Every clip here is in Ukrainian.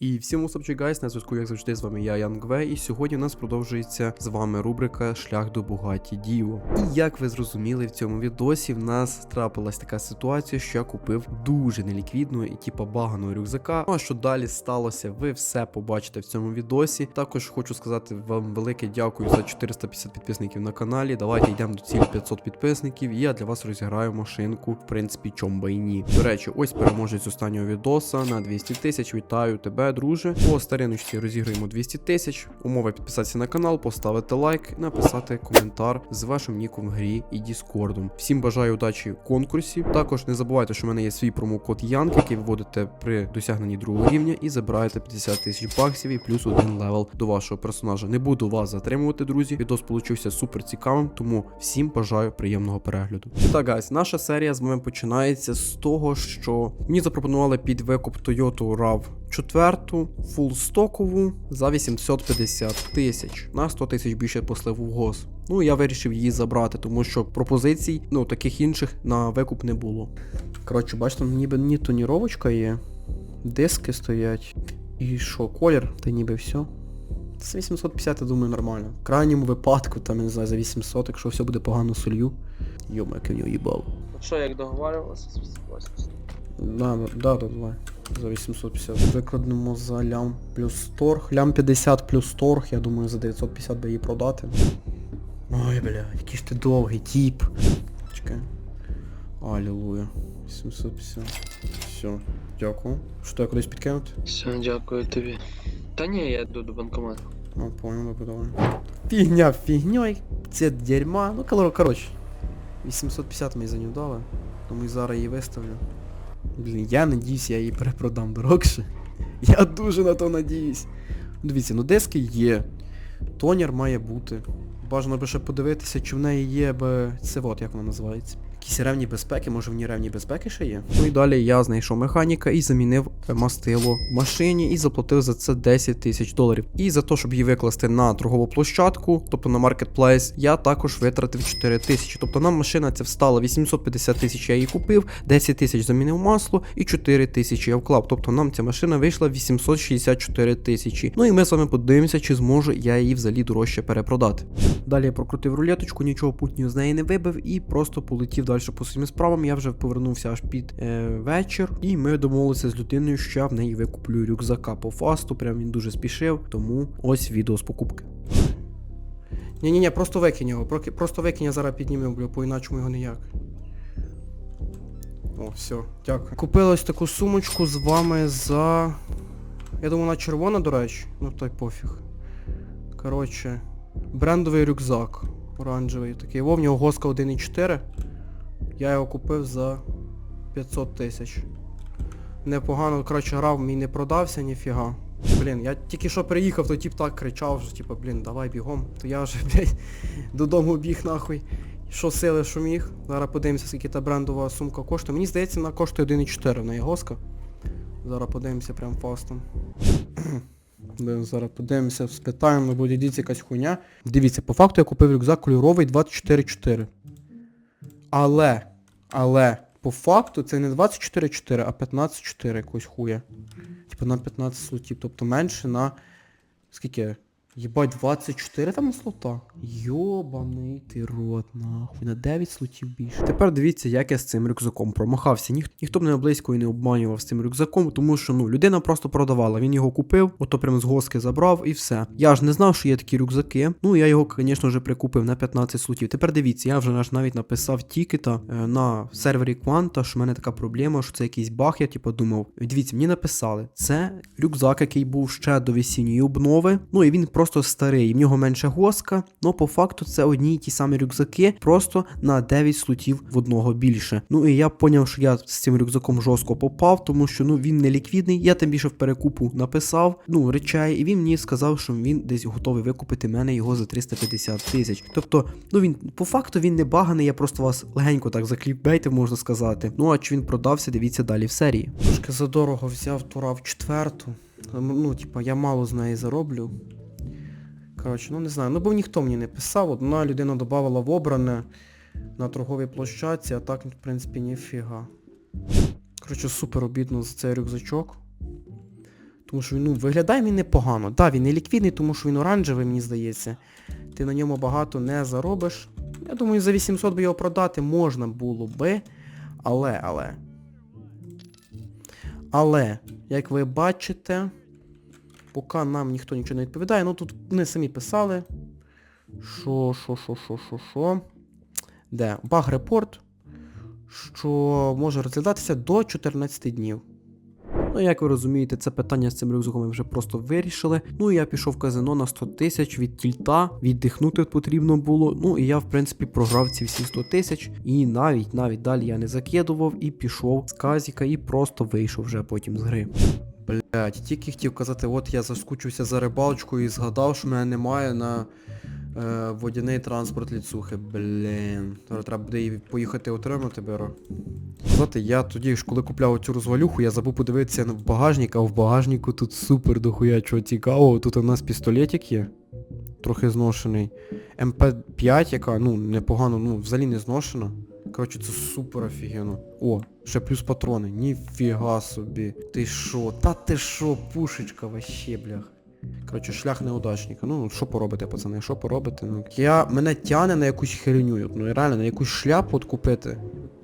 І всім гайс, на зв'язку, як завжди, з вами я, Янг Ве, і сьогодні у нас продовжується з вами рубрика Шлях до Бугаті Діво. І як ви зрозуміли, в цьому відосі в нас трапилась така ситуація, що я купив дуже неліквідного і типа баганого рюкзака. Ну а що далі сталося, ви все побачите в цьому відосі. Також хочу сказати вам велике дякую за 450 підписників на каналі. Давайте йдемо до цілі 500 підписників, і я для вас розіграю машинку, в принципі, чом би ні. До речі, ось переможець останнього відоса на 200 тисяч. Вітаю тебе, друже. По стариночці розіграємо 200 тисяч. Умова підписатися на канал, поставити лайк, написати коментар з вашим ніком в грі і Діскордом. Всім бажаю удачі в конкурсі. Також не забувайте, що в мене є свій промокод Янк, який вводите при досягненні другого рівня і забираєте 50 тисяч баксів і плюс один левел до вашого персонажа. Не буду вас затримувати, друзі. Відос получився супер цікавим, тому всім бажаю приємного перегляду. Так, гайс, наша серія з вами починається з того, що мені запропонували під викуп Toyota RAV 4 фулстокову за 850 тисяч. На 100 тисяч більше послив в ГОС. Ну, я вирішив її забрати, тому що пропозицій, ну, таких інших на викуп не було. Коротше, бачите, ніби ні тоніровочка є, диски стоять. І що, колір, та ніби все. З 850, я думаю, нормально. В крайньому випадку, там, я не знаю, за 800, якщо все буде погано солью. Йома, як я в нього їбав. Що, як договарювалися з 880? Да, да, да, да, давай. За 850. Викладемо за лям плюс торг. Лям 50 плюс торг, я думаю, за 950 би її продати. Ой, бля, який ж ти довгий, тіп. Чекай. Алілуя. 850. Все, дякую. Що я кудись підкинути? Все, дякую тобі. Та ні, я йду до банкомату. Ну, понял, добре, давай. Фігня фігньой. Це дерьма. Ну, коротше. 850 мені за нього дали. Тому і зараз її виставлю. Блін, я надіюсь, я її перепродам дорогше. Я дуже на то надіюсь. Дивіться, ну диски є. Тонер має бути. Бажано би ще подивитися, чи в неї є б... Це от, як вона називається. Якісь ревні безпеки, може в ній ревні безпеки ще є? Ну і далі я знайшов механіка і замінив мастило в машині і заплатив за це 10 тисяч доларів. І за те, щоб її викласти на торгову площадку, тобто на маркетплейс, я також витратив 4 тисячі. Тобто нам машина ця встала 850 тисяч, я її купив, 10 тисяч замінив масло і 4 тисячі я вклав. Тобто нам ця машина вийшла 864 тисячі. Ну і ми з вами подивимося, чи зможу я її взагалі дорожче перепродати. Далі я прокрутив рулеточку, нічого путнього з неї не вибив і просто полетів далі по своїм справам. Я вже повернувся аж під е, вечір, і ми домовилися з людиною, що я в неї викуплю рюкзака по фасту. Прям він дуже спішив, тому ось відео з покупки. Ні, ні, просто викинь його. Просто викинь, я зараз підніму, бля, по-іначому його ніяк. О, все, дякую. Купили ось таку сумочку з вами за. Я думаю, вона червона, до речі. Ну той пофіг. Коротше. Брендовий рюкзак. Оранжевий такий. Во, в нього госка 1.4. Я його купив за 500 тисяч. Непогано, коротше, грав, мій не продався, ніфіга. Блін, я тільки що приїхав, то тіп так кричав, що типу, блін, давай бігом. То я вже, блядь, додому біг нахуй. Що сили, що міг. Зараз подивимося, скільки та брендова сумка коштує. Мені здається, вона коштує 1.4 на госка. Зараз подивимося прям фастом. Зараз подивимося, спитаємо, ну буде дивіться якась хуйня. Дивіться, по факту я купив рюкзак кольоровий 24.4. Але, але, по факту це не 24.4, а 15.4 якось хуя. Типу на 15 слотів, тобто менше на... Скільки? Єбать, 24 там слота. Йобаний ти рот, нахуй, на 9 слотів більше. Тепер дивіться, як я з цим рюкзаком промахався. Ніх, ніхто мене близько і не обманював з цим рюкзаком, тому що ну, людина просто продавала. Він його купив, ото прям з госки забрав і все. Я ж не знав, що є такі рюкзаки. Ну я його, звісно, вже прикупив на 15 слотів. Тепер дивіться, я вже навіть написав тікета е, на сервері Quanta, що в мене така проблема, що це якийсь баг, я типу думав. Дивіться, мені написали, це рюкзак, який був ще до весінньої обнови. Ну і він просто старий, в нього менше госка, але по факту це одні й ті самі рюкзаки, просто на 9 слотів в одного більше. Ну і я поняв, що я з цим рюкзаком жорстко попав, тому що ну він не ліквідний. Я тим більше в перекупу написав, ну, речей, і він мені сказав, що він десь готовий викупити мене його за 350 тисяч. Тобто, ну він по факту він не баганий, я просто вас легенько так закліпбейтив, можна сказати. Ну а чи він продався, дивіться далі в серії. Трошки задорого взяв турав четверту. Ну, типа, я мало з неї зароблю. Коротше, ну не знаю. Ну бо ніхто мені не писав, одна людина додавала в обране на торговій площадці, а так, в принципі, ніфіга. Коротше, супер обідно за цей рюкзачок. Тому що він ну, виглядає він непогано. Так, він не ліквідний, тому що він оранжевий, мені здається. Ти на ньому багато не заробиш. Я думаю, за 800 би його продати можна було би. Але, але. Але, як ви бачите, поки нам ніхто нічого не відповідає, ну тут вони самі писали. Що, що, що, що, що, що. Де? Баг-репорт, що може розглядатися до 14 днів. Ну, як ви розумієте, це питання з цим рюкзаком ми вже просто вирішили. Ну і я пішов в казино на 100 тисяч від тільта, віддихнути потрібно було. Ну і я, в принципі, програв ці всі 100 тисяч. І навіть навіть далі я не закидував і пішов з казіка і просто вийшов вже потім з гри. Блять, тільки хотів казати, от я заскучився за рибалочкою і згадав, що мене немає на е, водяний транспорт ліцухи. Блін. Зараз треба буде її поїхати отримати, беро. Знаєте, я тоді ж коли купляв цю розвалюху, я забув подивитися в багажник, а в багажнику тут супер дохуя чого цікавого. Тут у нас пістолетик є. Трохи зношений. МП5, яка, ну, непогано, ну, взагалі не зношена. Коротше, це супер офігенно. О, ще плюс патрони. Ніфіга собі. Ти шо? Та ти шо, пушечка вообще, блях. Коротше, шлях неудачника. Ну, що поробите, пацани, що поробите? Ну, я, мене тяне на якусь херню, ну і реально на якусь шляпу от купити.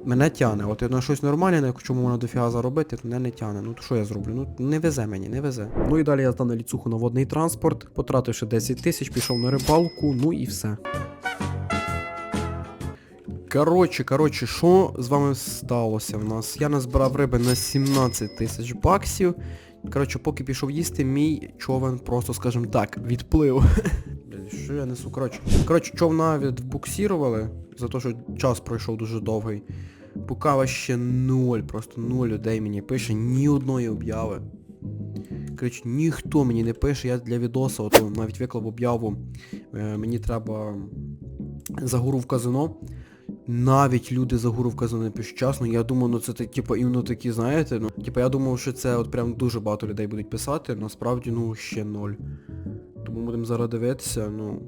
Мене тяне. От на щось нормальне, на чому можна дофіга заробити, то мене не тяне. Ну то що я зроблю? Ну не везе мені, не везе. Ну і далі я здав на ліцуху на водний транспорт, потративши 10 тисяч, пішов на рибалку, ну і все. Коротше, коротше, що з вами сталося в нас? Я назбирав риби на 17 тисяч баксів. Коротше, поки пішов їсти, мій човен просто, скажімо так, відплив. Що я несу? Коротше, коротше, човна відбуксірували, за те, що час пройшов дуже довгий. Поки ще нуль, просто нуль людей мені пише, ні одної обяви. Коротше, ніхто мені не пише, я для відоса, от навіть виклав об'яву. Е, мені треба загуру в казино. Навіть люди за гуру в казино не пишуть. Я думаю, ну це типу, іменно такі, знаєте, ну, типу, я думав, що це от прям дуже багато людей будуть писати, насправді, ну, ще ноль. Тому будемо зараз дивитися, ну.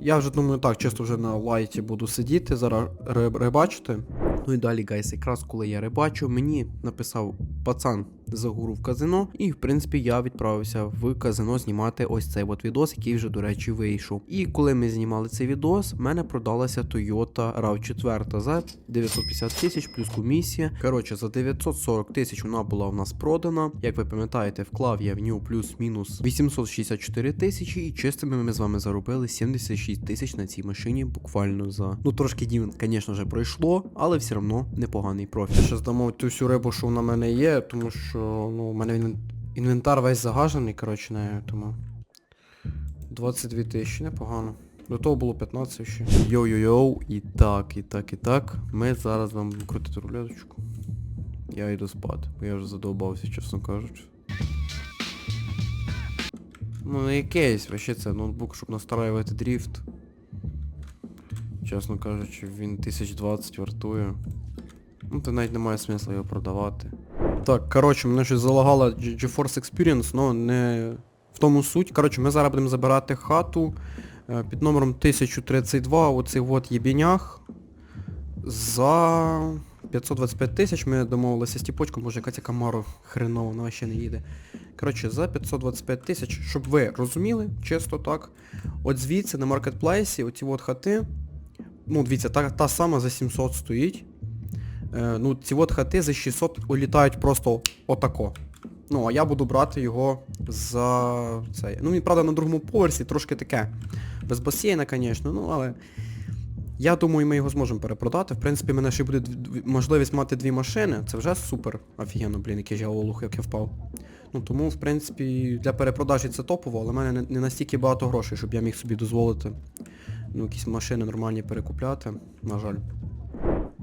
Я вже думаю, так, чисто вже на лайті буду сидіти, зараз рибачити. Ну і далі, гайс, якраз коли я рибачу, мені написав пацан за гуру в казино, і в принципі я відправився в казино знімати ось цей от відос, який вже, до речі, вийшов. І коли ми знімали цей відос, в мене продалася Toyota RAV4 за 950 тисяч плюс комісія. Коротше, за 940 тисяч вона була в нас продана. Як ви пам'ятаєте, вклав я в нього плюс-мінус 864 тисячі, і чистими ми з вами заробили 76 тисяч на цій машині буквально за. Ну трошки дів, звісно ж, пройшло, але все одно непоганий профіт. Я ще здамо цю всю рибу, що на мене є, тому що ну, у мене інвен- інвентар весь загажений, коротше, нею, тому. 22 тисячі, непогано. До того було 15 ще. Йоу-йоу-йоу, і так, і так, і так. Ми зараз вам будемо крутити рулеточку. Я йду спати, бо я вже задовбався, чесно кажучи. Ну не якийсь, вообще це ноутбук, щоб настраювати дріфт. Чесно кажучи, він 1020 вартує. Ну, то навіть немає смисла його продавати. Так, коротше, мене щось залагало GeForce Experience, но не в тому суть. Коротше, ми зараз будемо забирати хату е, під номером 1032 у цих от єбінях. За 525 тисяч ми домовилися з тіпочком, боже, яка ця камара хренова, вона ще не їде. Коротше, за 525 тисяч, щоб ви розуміли, чисто так. От звідси на маркетплейсі оці от хати, ну дивіться, та, та сама за 700 стоїть. Е, ну, ці от хати за 600 улітають просто отако. Ну, а я буду брати його за цей. Ну, він, правда, на другому поверсі трошки таке. Без басейна, звісно, ну але. Я думаю, ми його зможемо перепродати. В принципі, мене ще буде можливість мати дві машини. Це вже супер офігенно, блін, який я олух, як я впав. Ну тому, в принципі, для перепродажі це топово, але в мене не, не настільки багато грошей, щоб я міг собі дозволити ну, якісь машини нормальні перекупляти, на жаль.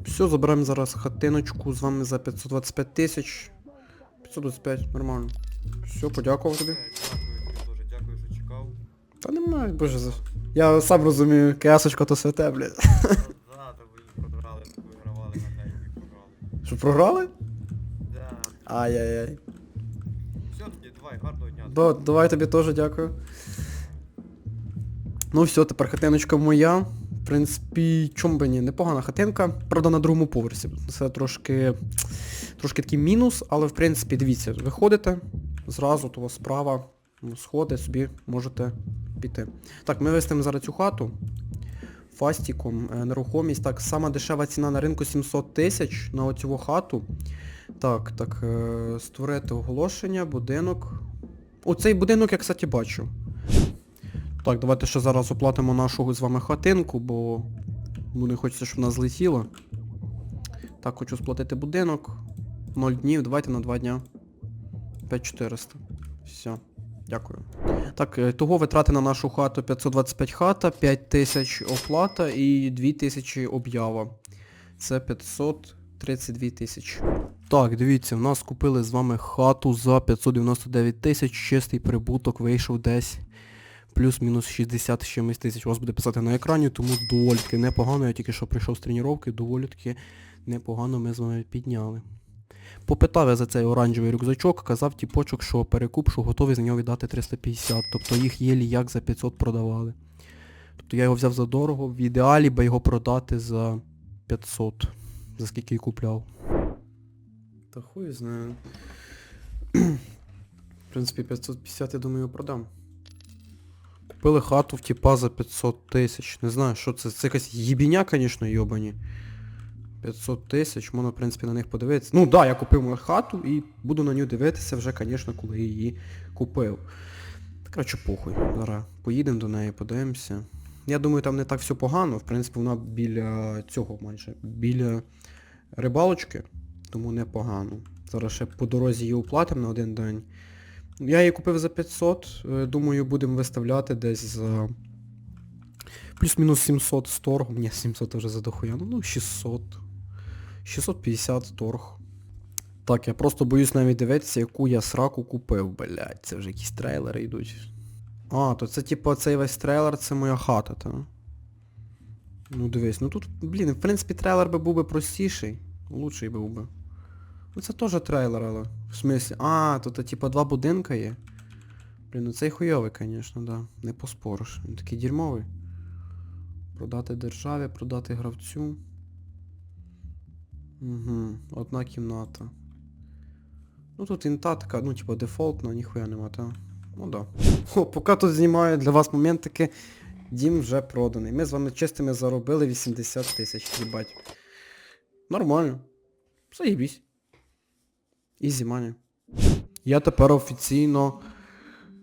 Все, заберемо зараз хатиночку з вами за 525 тисяч. 525, нормально. Все, подякував тобі. Дякую, дякую, що чекав. Та немає, боже. за- Я сам розумію, кесочка то святе, блядь. Да, то ви програли, вигравали на неї і програли. Що програли? Да. Ай-яй-яй. Все тоді, давай, гарного дня. Да, давай тобі теж дякую. Ну все, тепер хатиночка моя. В принципі, чому би ні, непогана хатинка. Правда, на другому поверсі. Це трошки. Трошки такий мінус, але в принципі, дивіться, виходите. зразу, то справа сходи собі можете піти. Так, ми виставимо зараз цю хату. Фастіком, е, нерухомість. Так, сама дешева ціна на ринку 700 тисяч на оцю хату. Так, так, е, створити оголошення, будинок. Оцей будинок я, кстати, бачу. Так, давайте ще зараз оплатимо нашу з вами хатинку, бо ну, не хочеться, щоб вона злетіла. Так, хочу сплатити будинок. 0 днів, давайте на 2 дня. 5400. Все. Дякую. Так, е, того витрати на нашу хату 525 хата, 5000 оплата і 2000 об'ява. Це 532 тисячі. Так, дивіться, в нас купили з вами хату за 599 тисяч, чистий прибуток вийшов десь плюс-мінус 60 з чимось тисяч. У вас буде писати на екрані, тому доволі таки непогано. Я тільки що прийшов з тренування, доволі таки непогано ми з вами підняли. Попитав я за цей оранжевий рюкзачок, казав тіпочок, що перекуп, що готовий за нього віддати 350. Тобто їх єлі як за 500 продавали. Тобто я його взяв за дорого, в ідеалі би його продати за 500. За скільки і купляв. Та хуй знаю. В принципі, 550 я думаю продам. Купили хату в тіпа за 500 тисяч. Не знаю, що це. Це якась їбіня, звісно, йобані. 500 тисяч, можна, в принципі, на них подивитися. Ну, да, я купив мою хату і буду на нього дивитися вже, звісно, коли її купив. Коротше, похуй. Зараз поїдемо до неї, подивимося. Я думаю, там не так все погано. В принципі, вона біля цього майже. Біля рибалочки, тому непогано. Зараз ще по дорозі її оплатимо на один день. Я її купив за 500, е, думаю, будемо виставляти десь за плюс-мінус 700 з торгом. Ні, 700 вже за дохуя. Ну, 600. 650 торг. Так, я просто боюсь навіть дивитися, яку я сраку купив, блядь. Це вже якісь трейлери йдуть. А, то це типу цей весь трейлер, це моя хата, та? Ну дивись, ну тут, блін, в принципі трейлер би був би простіший. Лучший був би. Ну це теж трейлер, але. В смислі. А, тут типа два будинка є. Блін, ну цей хуйовий, звісно, да. Не поспориш. Він такий дерьмовий. Продати державі, продати гравцю. Угу, одна кімната. Ну тут інта така, ну типа дефолтна, ніхуя нема, та. Ну да. О, поки тут знімаю для вас момент таки, дім вже проданий. Ми з вами чистими заробили 80 тисяч, їбать. Нормально. Заїбісь. Ізі мані. Я тепер офіційно.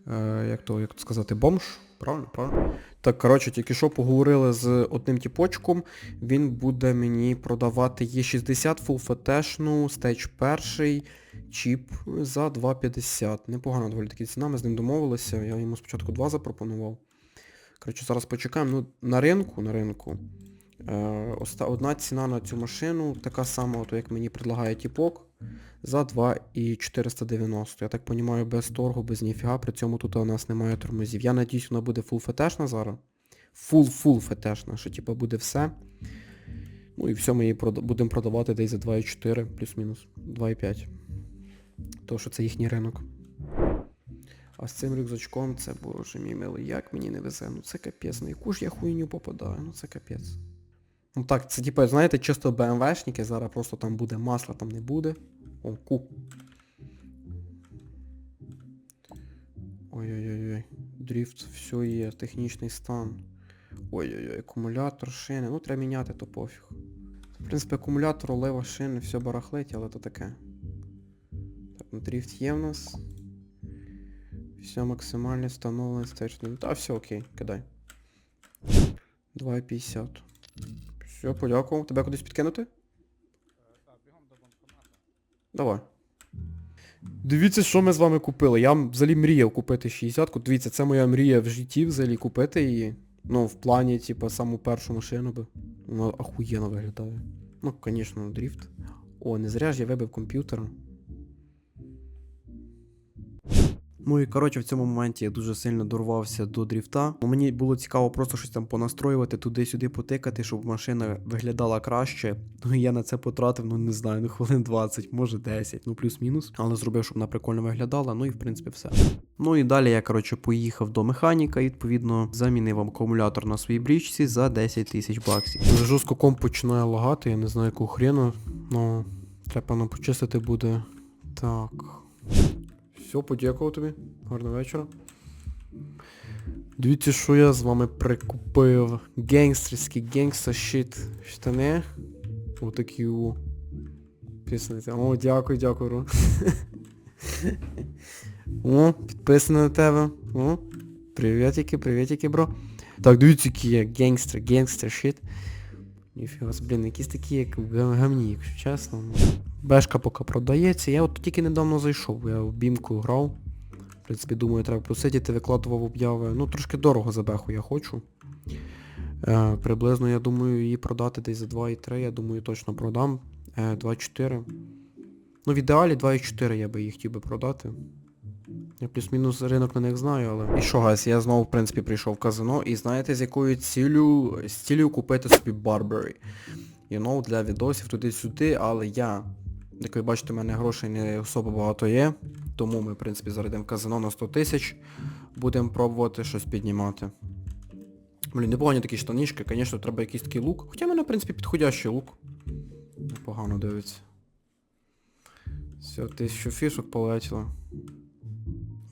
Е, як то, як то сказати, бомж? Правильно, правильно. Так, коротше, тільки що поговорили з одним тіпочком. Він буде мені продавати Е60 Full FTшну, стейдж перший, чіп за 2,50. Непогано доволі таки ціна, ми з ним домовилися. Я йому спочатку 2 запропонував. Коротше, зараз почекаємо. Ну, на ринку, на ринку. Е, одна ціна на цю машину, така сама, от, як мені предлагає тіпок, за 2,490. Я так розумію, без торгу, без ніфіга, при цьому тут у нас немає тормозів. Я надіюсь, вона буде full фетешна зараз. Фул-фул фетешна, що типа буде все. Ну і все ми її прода- будемо продавати десь за 2,4 плюс-мінус. 2,5. То що це їхній ринок. А з цим рюкзачком це, боже мій милий, як мені не везе. Ну це капець, на яку ж я хуйню попадаю, ну це капець. Ну так, це типу, знаєте, чисто БМВшники, зараз просто там буде масла, там не буде. О, ку. Ой-ой-ой. Дріфт, все є, технічний стан. Ой-ой-ой, акумулятор, шини. Ну треба міняти, то пофіг. В принципі, акумулятор, олева, шини, все барахлить, але то таке. Так, ну дріфт є в нас. Все максимально встановлено, стечно. Та все окей, кидай. 2,50. Все, подякував. Тебе кудись підкинути? Давай. Дивіться, що ми з вами купили. Я взагалі мріяв купити 60-ку. Дивіться, це моя мрія в житті взагалі купити її. Ну, в плані, типу, саму першу машину би. Вона охуєнно виглядає. Ну, звісно, дріфт. О, не зря ж я вибив комп'ютер. Ну і коротше в цьому моменті я дуже сильно дорвався до дріфта. Ну, Мені було цікаво просто щось там понастроювати, туди-сюди потикати, щоб машина виглядала краще. Ну і я на це потратив, ну не знаю, ну хвилин 20, може 10, ну плюс-мінус. Але зробив, щоб вона прикольно виглядала, ну і в принципі все. Ну і далі я, коротше, поїхав до механіка, і відповідно замінив акумулятор на своїй брічці за 10 тисяч баксів. Жорстко комп починає лагати, я не знаю яку хрену, ну треба ну почистити буде. Так. Все, подякував тобі. Гарного вечора. Дивіться, що я з вами прикупив. Генгстерський генгста щит штани. Отакі у. Підписуйте. О, дякую, дякую, Ру. О, підписано на тебе. О, привітики, привітики, бро. Так, дивіться, які є генгстер, генгстер щит. Ніфіга, блін, якісь такі, як гамні, якщо чесно. Бешка поки продається. Я от тільки недавно зайшов, я в бімку грав. В принципі, думаю, треба посидіти, викладував обяви. Ну, трошки дорого за беху я хочу. Е, приблизно, я думаю, її продати десь за 2,3, я думаю, точно продам. Е, 2,4. Ну, в ідеалі 2,4 я би їх хотів би продати. Я плюс-мінус ринок на них знаю, але... І що, гайс, я знову, в принципі, прийшов в казино, і знаєте, з якою ціллю, з цілею купити собі Барбері. You know, для відосів туди-сюди, але я, як ви бачите, у мене грошей не особо багато є, тому ми, в принципі, зарядимо казино на 100 тисяч, будемо пробувати щось піднімати. Блін, непогані такі штанішки, звісно, треба якийсь такий лук. Хоча в мене, в принципі, підходящий лук. Непогано дивиться. Все, тисячу фішок полетіло.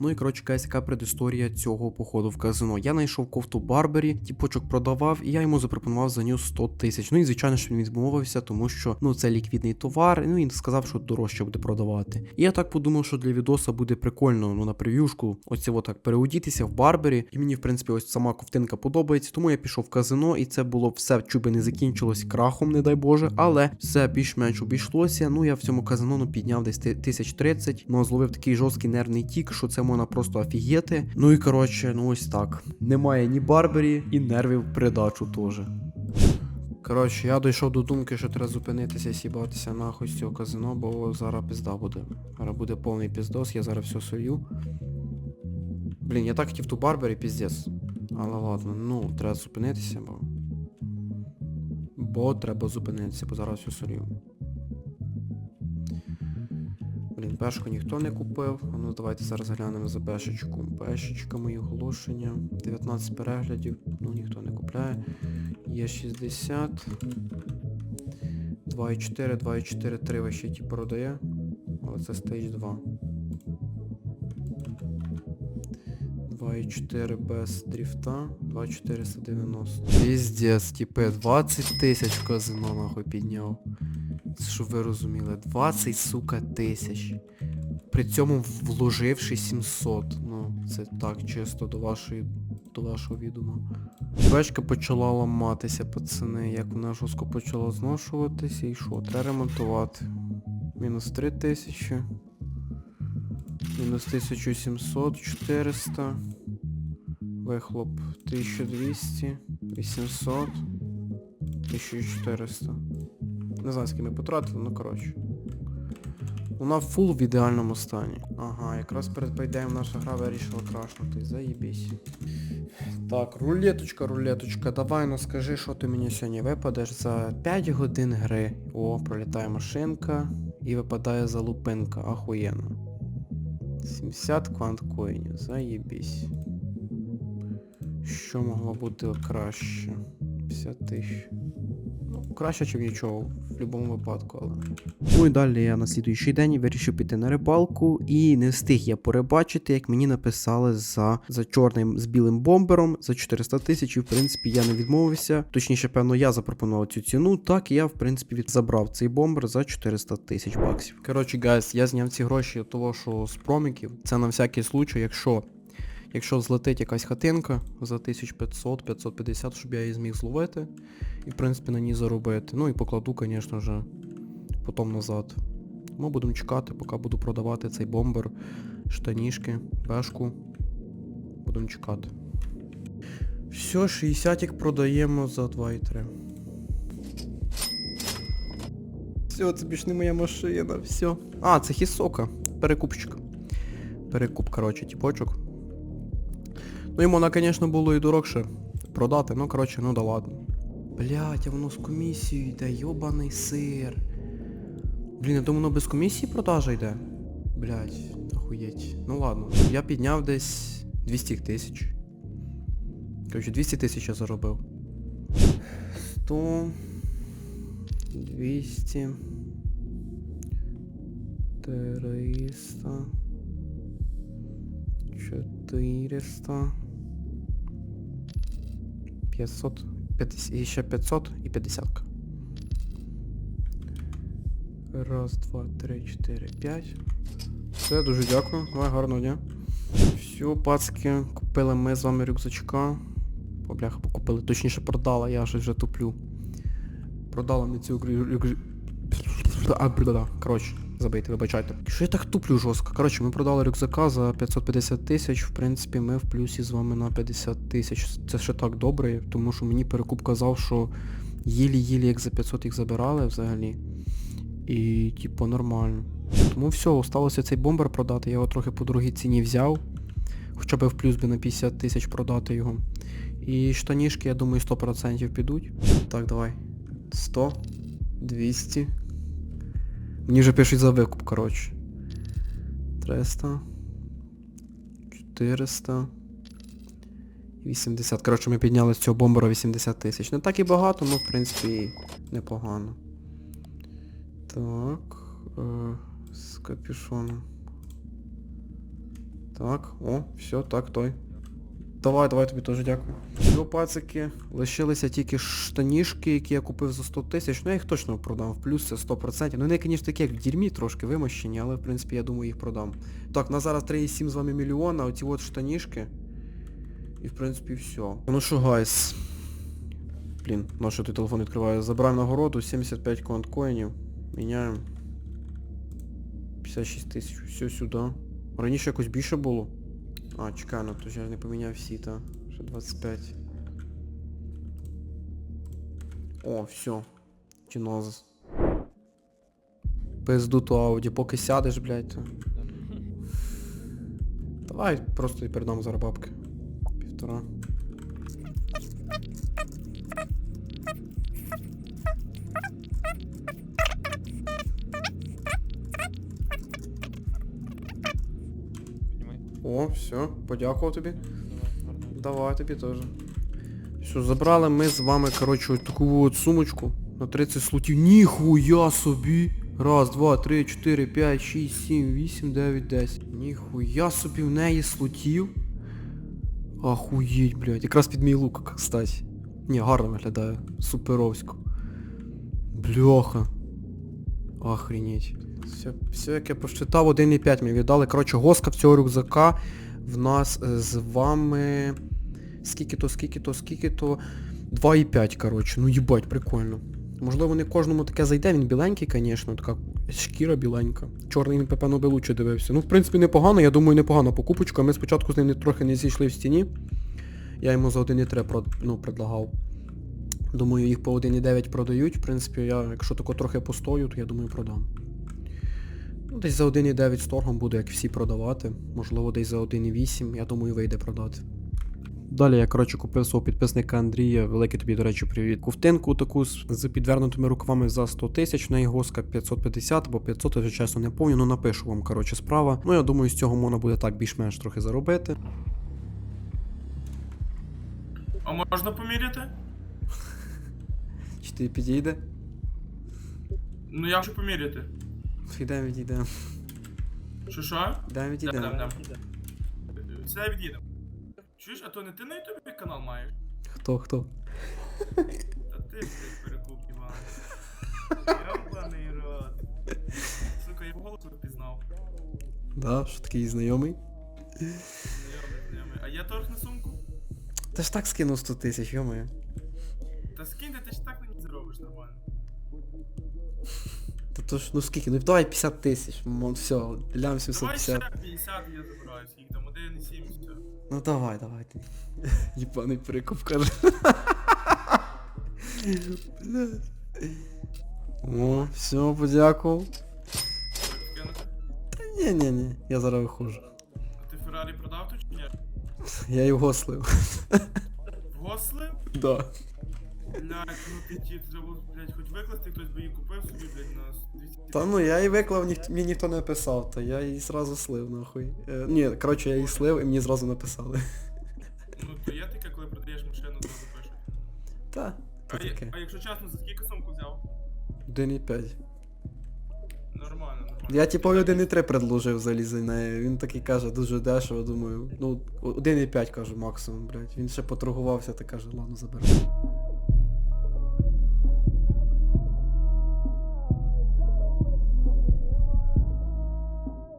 Ну і коротше, якась яка предісторія цього походу в казино. Я знайшов кофту Барбері, тіпочок продавав, і я йому запропонував за нього 100 тисяч. Ну і звичайно, що він відмовився, тому що ну це ліквідний товар. Ну він сказав, що дорожче буде продавати. І я так подумав, що для відоса буде прикольно, ну на прев'юшку, ось це отак переодітися в Барбері. І мені, в принципі, ось сама ковтинка подобається, тому я пішов в казино, і це було все, чуби не закінчилось крахом, не дай Боже, але все більш-менш обійшлося. Ну я в цьому казино ну, підняв десь ти- тисяч тридцять, ну зловив такий жорсткий нервний тік, що це можна просто офігіти. Ну і коротше, ну ось так. Немає ні Барбері, і нервів придачу теж. Коротше, я дійшов до думки, що треба зупинитися і сібатися нахуй з цього казино, бо зараз пізда буде. Зараз буде повний піздос, я зараз все сою. Блін, я так хотів ту Барбері, піздець. Але ладно, ну, треба зупинитися, бо. Бо треба зупинитися, бо зараз все солью. Блін, бешку ніхто не купив. Ну давайте зараз глянемо за бешечку. Бешечка, мої оголошення. 19 переглядів. Ну ніхто не купляє. Є 60. 2,4, 2,4, 3 вообще ті продає. Але це стейдж 2. 2,4 без дріфта, 2,490. Піздец, типи, 20 тисяч в казино нахуй підняв. Щоб ви розуміли, 20, сука, тисяч. При цьому вложивши 700. Ну, це так чисто до вашої до вашого відома. Бечка почала ламатися, пацани. Як вона жорстко почала зношуватися і що? Треба ремонтувати. Мінус 3 тисячі. Мінус 1700, 400. Вихлоп 1200, 800, 1400. Не знаю, скільки ми потратили, ну коротше. Вона фул в ідеальному стані. Ага, якраз перед пайдеєм наша гра вирішила крашнути. Заєбісь. Так, рулеточка, рулеточка, давай ну скажи, що ти мені сьогодні випадеш за 5 годин гри. О, пролітає машинка і випадає залупинка. Ахуєнно. 70 кванткоїнів, заєбісь. Що могло бути краще? 50 тисяч. Краще, ніж нічого, в будь-якому випадку, але. Ну і далі я на слідуючий день вирішив піти на рибалку і не встиг я порибачити, як мені написали за, за чорним з білим бомбером за 400 тисяч, і в принципі я не відмовився. Точніше, певно, я запропонував цю ціну. Так я, в принципі, забрав цей бомбер за 400 тисяч баксів. Коротше, гайс, я зняв ці гроші того, що з проміків. Це на всякий случай, якщо. Якщо злетить якась хатинка за 1500-550, щоб я її зміг зловити і в принципі на ній заробити. Ну і покладу, звісно ж, потім назад. Ми будемо чекати, поки буду продавати цей бомбер, штанішки, бешку. Будемо чекати. Все, 60 продаємо за 2,3. Все, це більш не моя машина, все. А, це хісока. Перекупчик. Перекуп, коротше, тіпочок. Ну йому вона, звісно, було і дорогше продати, ну коротше, ну да ладно. Блять, а воно з комісією йде, йобаний сир. Блін, я думаю, воно без комісії продажа йде. Блять, охуєть. Ну ладно, я підняв десь 200 тисяч. Коротше, 200 тисяч я заробив. 100... 200... 300... 400. 500. 50, і ще 500 і 50. Раз, два, три, чотири, п'ять. Все, дуже дякую. Давай, гарного дня. Все, пацки, купили ми з вами рюкзачка. О, бляха, покупили, точніше продала, я щось вже туплю. Продала мені цю бля, коротше, забийте, вибачайте. Що я так туплю жорстко? Коротше, ми продали рюкзака за 550 тисяч. В принципі, ми в плюсі з вами на 50 тисяч. Це ще так добре, тому що мені перекуп казав, що їлі-їлі як за 500 їх забирали взагалі. І типу нормально. Тому все, осталося цей бомбер продати, я його трохи по другій ціні взяв. Хоча б в плюс би на 50 тисяч продати його. І штанішки, я думаю, 100% підуть. Так, давай. 100, 200. Мені вже пишуть за викуп, коротше. 300. 400. 80. Коротше, ми підняли з цього бомбера 80 тисяч. Не так і багато, але в принципі непогано. Так. Е, з капюшоном. Так, о, все, так, той. Давай, давай тобі теж дякую. Все, пацики, лишилися тільки штанішки, які я купив за 100 тисяч. Ну я їх точно продам, в плюс це 100%. Ну вони, звісно, такі як в дерьмі трошки вимощені, але в принципі я думаю їх продам. Так, на зараз 3,7 з вами мільйона, оці от штанішки. І в принципі все. Ну що, гайс. Блін, на що ти телефон відкриваю? Забираємо нагороду, 75 конт-коїнів. Міняємо. 56 тисяч, все сюди. Раніше якось більше було. А, чекай, ну то ж я не поміняв сіта. Ще 25. О, все. Чинозис. Пизду ту ауді, поки сядеш, блядь, то. Давай просто і передам зараз бабки. Півтора. О, все, подякував тобі. Давай, тобі теж. Що, забрали ми з вами, коротше, ось таку от сумочку на 30 слотів. Ніхуя собі! Раз, два, три, чотири, п'ять, шість, сім, вісім, дев'ять, десять. Ніхуя собі в неї слотів. Ахуєть, блядь. Якраз під мій лук, кстати. Ні, гарно виглядає. Суперовсько. Бляха. Охренеть. Все, все як я посчитав, 1,5 ми віддали. Коротше, госка в цього рюкзака в нас е, з вами... Скільки то, скільки то, скільки то... 2,5, коротше. Ну їбать, прикольно. Можливо, не кожному таке зайде, він біленький, звісно, така шкіра біленька. Чорний він, певно, би лучше дивився. Ну, в принципі, непогано, я думаю, непогана покупочка. Ми спочатку з ним трохи не зійшли в стіні. Я йому за 1,3 ну, предлагав. Думаю, їх по 1,9 продають. В принципі, я, якщо тако трохи постою, то я думаю, продам. Ну, десь за 1,9 з торгом буду, як всі продавати. Можливо, десь за 1,8, я думаю, вийде продати. Далі я, коротше, купив свого підписника Андрія, великий тобі, до речі, привіт. Ковтинку таку з, підвернутими рукавами за 100 тисяч, на госка 550 або 500, я чесно не пам'ятаю, ну напишу вам, коротше, справа. Ну я думаю, з цього можна буде так більш-менш трохи заробити. А можна поміряти? Чи ти підійде? Ну я хочу поміряти. Йдемо відійдемо. Що що? Йдемо відійдемо. дам, дам. Все від'їдемо. Чуєш, а то не ти на ютубі канал маєш? Хто, хто? Та ти, блядь, перекуп, Іван. Йобаний рот. Сука, я по голосу впізнав. Да, що такий знайомий? Знайомий, знайомий. А є торг на сумку? Та ж так скинув 100 тисяч, йомаю. Та скиньте, ти ж так Та то ж, ну скільки? Ну давай 50 тисяч. Мон, все, лям Давай 750. ще 50 я забираю, скільки там 1,7 і. Ну давай, давай ти. Єбаний перекуп каже. О, все, подякував. Та ні, ні, ні, я зараз виходжу. А ти Феррарі продав тут чи ні? Я його слив. Вгослив? Да. Блядь, ну ти треба, блядь, хоч викласти, хтось би її купив собі, блядь, на 200 Та ну я її виклав, ніх... мені ніхто не писав, то я її зразу слив, нахуй. Е, ні, коротше, я її слив і мені зразу написали. Ну, то є таке, коли продаєш машину, зразу пишуть. Та, А, то є- таке. а якщо чесно, за скільки сумку взяв? 1,5. Нормально, нормально. Я типу 1,3 предложив залізе нею. Він такий каже, дуже дешево, думаю. Ну, 1,5 кажу максимум, блядь. Він ще поторгувався та каже, ладно, забирай.